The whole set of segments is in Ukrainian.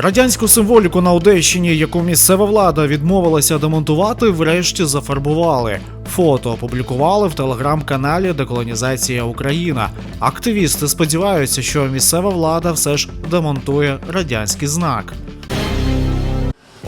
Радянську символіку на Одещині, яку місцева влада відмовилася демонтувати, врешті зафарбували. Фото опублікували в телеграм-каналі Деколонізація Україна. Активісти сподіваються, що місцева влада все ж демонтує радянський знак.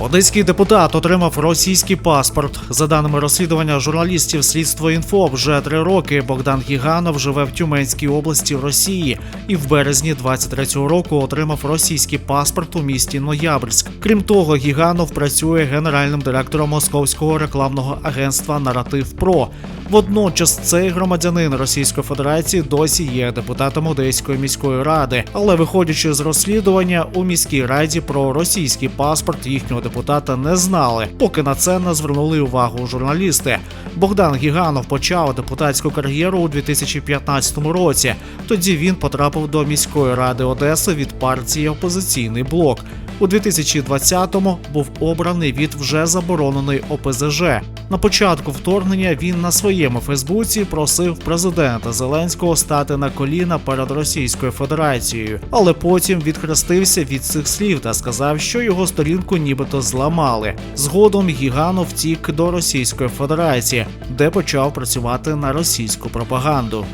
Одеський депутат отримав російський паспорт. За даними розслідування журналістів слідство інфо, вже три роки Богдан Гіганов живе в Тюменській області Росії і в березні 23-го року отримав російський паспорт у місті Ноябрьськ. Крім того, Гіганов працює генеральним директором московського рекламного агентства Наратив Про. Водночас цей громадянин Російської Федерації досі є депутатом Одеської міської ради, але виходячи з розслідування у міській раді про російський паспорт їхнього депутата не знали, поки на це не звернули увагу журналісти. Богдан Гіганов почав депутатську кар'єру у 2015 році. Тоді він потрапив до міської ради Одеси від партії Опозиційний блок. У 2020-му був обраний від вже забороненої ОПЗЖ. На початку вторгнення він на своєму Фейсбуці просив президента Зеленського стати на коліна перед Російською Федерацією, але потім відхрестився від цих слів та сказав, що його сторінку нібито зламали. Згодом Гіганов втік до Російської Федерації, де почав працювати на російську пропаганду.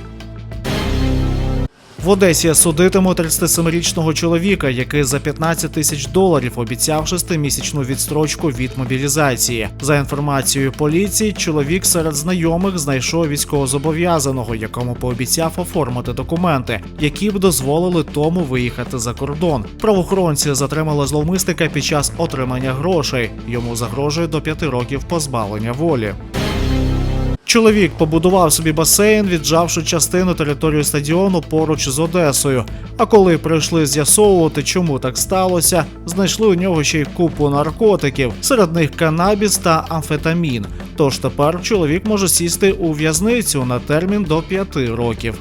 В Одесі судитимуть 37-річного чоловіка, який за 15 тисяч доларів обіцяв шестимісячну відстрочку від мобілізації. За інформацією поліції, чоловік серед знайомих знайшов військовозобов'язаного, якому пообіцяв оформити документи, які б дозволили тому виїхати за кордон. Правоохоронці затримали зловмисника під час отримання грошей. Йому загрожує до 5 років позбавлення волі. Чоловік побудував собі басейн, віджавши частину території стадіону поруч з Одесою. А коли прийшли з'ясовувати, чому так сталося, знайшли у нього ще й купу наркотиків, серед них канабіс та амфетамін. Тож тепер чоловік може сісти у в'язницю на термін до п'яти років.